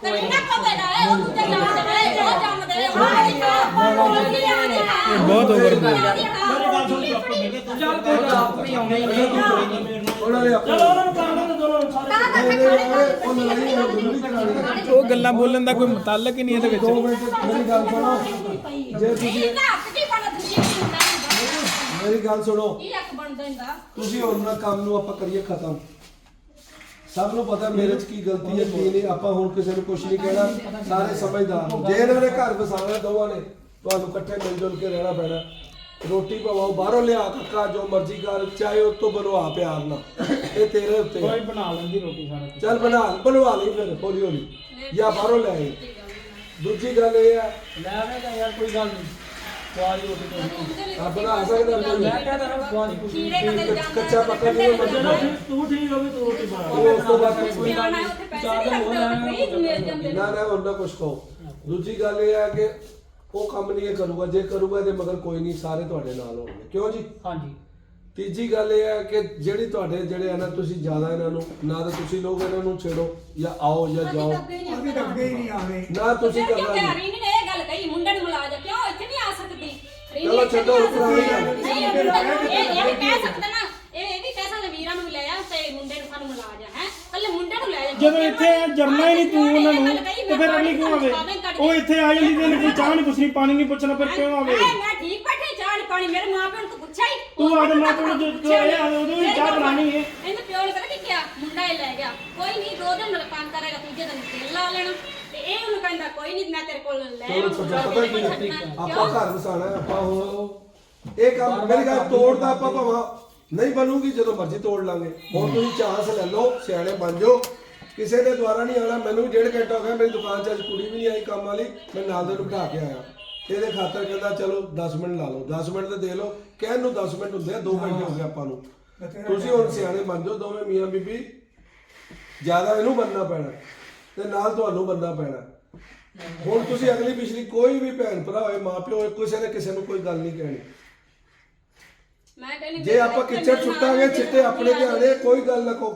ਤੇ ਕਿੰਨਾ ਪਤਾ ਨਾ ਹੈ ਉਹ ਤੇ ਜਾਣ ਦੇ ਉਹ ਜੰਮ ਦੇ ਹਾਂ ਇਹ ਬੋਲ ਉਹਨਾਂ ਨੇ ਉਹਨਾਂ ਨੂੰ ਦੇ ਦੋਨੋਂ ਨੂੰ ਸਾਰੇ। ਉਹ ਗੱਲਾਂ ਬੋਲਣ ਦਾ ਕੋਈ ਮੁਤਾਲਕ ਹੀ ਨਹੀਂ ਇਹਦੇ ਦੋ ਵਿੱਚ ਮਿੰਟ ਮੇਰੀ ਗੱਲ ਸੁਣੋ। ਜੇ ਤੁਸੀਂ ਦੀ ਮੇਰੀ ਗੱਲ ਸੁਣੋ। ਤੁਸੀਂ ਹੁਣ ਨਾ ਕੰਮ ਨੂੰ ਆਪਾਂ ਕਰੀਏ ਖਤਮ। ਸਭ ਨੂੰ ਪਤਾ ਮੇਰੇ 'ਚ ਕੀ ਗਲਤੀ ਹੈ ਕੀ ਨਹੀਂ। ਆਪਾਂ ਹੁਣ ਕਿਸੇ ਨੂੰ ਕੁਝ ਨਹੀਂ ਕਹਿਣਾ। ਸਾਰੇ ਸਮਝਦਾਰ ਨੇ। ਜੇ ਇਹਨਾਂ ਨੇ ਘਰ ਵਸਾਉਣਾ ਦੋਵਾਂ ਨੇ। ਤੁਹਾਨੂੰ ਇਕੱਠੇ ਮਿਲ ਜੁਲ ਕੇ ਰਹਿਣਾ ਪੈਣਾ। ਰੋਟੀ ਪਵਾਓ ਬਾਹਰੋਂ ਲਿਆ ਕੱਕਾ ਜੋ ਮਰਜ਼ੀ ਕਰ ਚਾਹੇ ਉਹ ਤੋਂ ਬਣਵਾ ਪਿਆਰ ਨਾਲ। ਇਹ ਤੇਰੇ ਉੱਤੇ ਕੋਈ। ਬਣਾ ਲੈਂਦੀ ਰੋਟੀ ਸਾਰਾ ਕੁਛ। ਚੱਲ ਬਣਾ ਬਣਵਾ ਲਈ ਫਿਰ ਹੌਲੀ ਹੌਲੀ ਜਾਂ ਬਾਹਰੋਂ ਲੈ ਆਈ। ਦੂਜੀ ਗੱਲ ਇਹ ਹੈ ਲੈ ਆਵੇਗਾ ਯਾਰ ਕੋਈ ਗੱਲ ਨਹੀਂ। ਸਵਾਦ ਰੋਟੀ ਤੋਂ ਆ ਬਣਾ ਸਕਦਾ ਕੋਈ? ਮੈਂ ਕਹਿੰਦਾ ਨਾ ਸਵਾਦ ਕੁਛ ਕੀੜੇ ਜਾਂਦੇ ਕੱਚਾ ਪੱਕਾ ਮਰਜ਼ੀ ਚਲੋ। ਠੀਕ- ਤੂੰ ਠੀਕ ਹੋਵੇ ਤੂੰ ਰੋਟੀ ਬਣਾ ਉਹ ਉਸ ਤੋਂ ਬਾਅਦ ਕੋਈ ਜਾਣਾ ਉੱਥੇ ਪੈਸੇ ਨਹੀਂ ਲੱਗਦੇ ਉੱਥੇ ਫ੍ਰੀ ਮਿਲ ਜਾਂਦੇ ਨੇ। ਨਾ ਨਾ ਉਹਨਾਂ ਕੁਝ ਕਹੋ। ਦੂਜੀ ਗੱਲ ਇਹ ਹੈ ਕਿ ਉਹ ਕੰਮ ਨਹੀਂ ਇਹ ਕਰੂਗਾ ਜੇ ਕਰੂਗਾ ਇਹਦੇ ਮਗਰ ਕੋਈ ਨਹੀਂ ਸਾਰੇ ਤੁਹਾਡੇ ਨਾਲ ਹੋਣਗੇ। ਕਿਉਂ ਜੀ? ਹਾਂਜੀ। ਤੀਜੀ ਗੱਲ ਇਹ ਹੈ ਕਿ ਜਿਹੜੀ ਤੁਹਾਡੇ ਜਿਹੜੇ ਆ ਨਾ ਤੁਸੀਂ ਜ਼ਿਆਦਾ ਇਹਨਾਂ ਨੂੰ ਨਾ ਤਾਂ ਤੁਸੀਂ ਲੋਕ ਇਹਨਾਂ ਨੂੰ ਛੇੜੋ ਜਾਂ ਆਓ ਜਾਂ ਜਾਓ। ਨਾ ਤੁਸੀਂ ਕਿਉਂ ਕਰਨਾ ਨਹੀਂ ਰੀਨੀ ਨੇ? ਇਹ ਗੱਲ ਕਹੀ ਮੁੰਡੇ ਨੂੰ ਮਿਲਾ ਜਾ। ਕਿਉਂ ਇੱਥੇ ਨਹੀਂ ਆ ਸਕਦੀ? ਰੀਨੀ ਚਲੋ ਇੱਥੇ ਛੱਡੋ, ਨਹੀਂ ਆ ਪੁਰਾਣੀ ਸਕਦੀ। ਗੱਲ। ਨਹੀਂ ਇਹ ਮੁੰਡਾ ਇਹ ਇਹ ਵੀ ਕਹਿ ਸਕਦਾ ਨਾ ਇਹ ਇਹ ਵੀ ਕਹਿ ਸਕਦਾ ਵੀਰਾਂ ਨੂੰ ਵੀ ਲੈ ਆ ਤੇ ਮੁੰਡੇ ਨੂੰ ਸਾਨੂੰ ਮਿਲਾ ਜਾ ਹੈ? ਕੱਲੇ ਮੁੰਡੇ ਨੂੰ ਲੈ ਜਾ। ਜਦੋਂ ਇੱਥੇ ਜਰਨਾ ਹੀ ਨਹੀਂ ਤੂੰ ਉਹਨਾਂ ਨੂੰ। ਤੇ ਫਿਰ ਅਗਲੀ ਕਿਉਂ ਆਵੇ? ਉਹ ਇੱਥੇ ਆ ਜਾਂਦੀ ਤੇ ਕੋਈ ਚਾਹ ਨਹੀਂ ਪੁੱਛਣੀ ਪਾਣੀ ਨਹੀਂ ਪੁੱਛਣਾ ਫਿਰ ਕਿਉਂ ਆਵੇ? ਮੈਂ ਮੈਂ ਠੀਕ ਬੈਠੇ ਚਾਹ ਨਹੀਂ ਪਾਣੀ ਮੇਰੇ ਮਾਂ ਪਿਓ ਨੂੰ ਤੂੰ ਪੁੱਛਿਆ ਹੀ? ਤੂੰ ਆਦੇ ਮਾਂ ਪਿਓ ਨੂੰ ਜੋ ਇਹ ਆਵੇ ਉਦੋਂ ਹੀ ਚਾਹ ਬਣਾਣੀ ਹੈ। ਇਹਨੇ ਪਿਓ ਨੇ ਪਤਾ ਕੀ ਕਿਹਾ? ਮੁੰਡਾ ਹੀ ਲੈ ਗਿਆ। ਕੋਈ ਨਹੀਂ ਦੋ ਦਿਨ ਕੰਮ ਕਰੇਗਾ ਤੀਜੇ ਦਿਨ ਤੇਲ ਲਾ ਲੈਣਾ। ਤੇ ਇਹ ਉਹਨੂੰ ਕਹਿੰਦਾ ਕੋਈ ਨਹੀਂ ਮੈਂ ਤੇਰੇ ਕੋਲ ਲੈ ਆਉਂਗਾ? ਆਪਾਂ ਘਰ ਵਸਾਣਾ ਹੈ, ਆਪਾਂ ਉਹ ਇਹ ਕੰਮ ਮੇਰੀ ਗੱਲ ਤੋੜਦਾ ਆਪਾਂ ਭਾਵਾਂ। ਨਹੀਂ ਬਣੂਗੀ ਜਦੋਂ ਮਰਜ਼ੀ ਤੋੜ ਲਾਂਗੇ। ਹੁਣ ਤੁਸੀਂ ਚਾਂਸ ਲੈ ਲਓ ਸਿਆਣੇ ਬਣ ਜਾਓ। ਕਿਸੇ ਨੇ ਦੁਆਰਾ ਨਹੀਂ ਆਣਾ ਮੈਨੂੰ ਵੀ ਡੇਢ ਘੰਟਾ ਹੋ ਗਿਆ ਮੇਰੀ ਦੁਕਾਨ 'ਚ ਅੱਜ ਕੁੜੀ ਵੀ ਨਹੀਂ ਆਈ ਕੰਮ ਵਾਲੀ ਮੈਂ ਨਾਲ ਦੇ ਨੂੰ ਬਿਠਾ ਕੇ ਆਇਆ। ਇਹਦੇ ਖਾਤਰ ਕਹਿੰਦਾ ਚਲੋ 10 ਮਿੰਟ ਲਾ ਲਓ 10 ਮਿੰਟ ਤੇ ਦੇ ਲਓ। ਕਹਿਣ ਨੂੰ 10 ਮਿੰਟ ਹੁੰਦੇ ਆ 2 ਘੰਟੇ ਹੋ ਗਏ ਆਪਾਂ ਨੂੰ। ਤੁਸੀਂ ਹੁਣ ਸਿਆਣੇ ਬਣ ਜਾਓ ਦੋਵੇਂ ਮੀਆਂ ਬੀਬੀ ਜ਼ਿਆਦਾ ਇਹਨੂੰ ਬੰਨਣਾ ਪੈਣਾ ਤੇ ਨਾਲ ਤੁਹਾਨੂੰ ਬੰਨਣਾ ਪੈਣਾ। ਹੁਣ ਤੁਸੀਂ ਅਗਲੀ ਪਿਛਲੀ ਕੋਈ ਵੀ ਭੈਣ ਭਰਾ ਹੋਏ ਮਾਪਿਓ ਹੋਏ ਕਿਸੇ ਨੇ ਕਿਸੇ ਨੂੰ ਕੋਈ ਗੱਲ ਨਹੀਂ ਕਹਿਣੀ। ਮੈਂ ਕਹਿੰਦੀ ਜੇ ਆਪਾਂ ਕਿੱਚੜ ਛੁੱਟਾਂਗੇ ਚਿੱਟੇ ਆਪਣੇ ਤੇ ਆਣੇ ਕੋਈ ਗੱਲ ਨਾ ਕਹੋ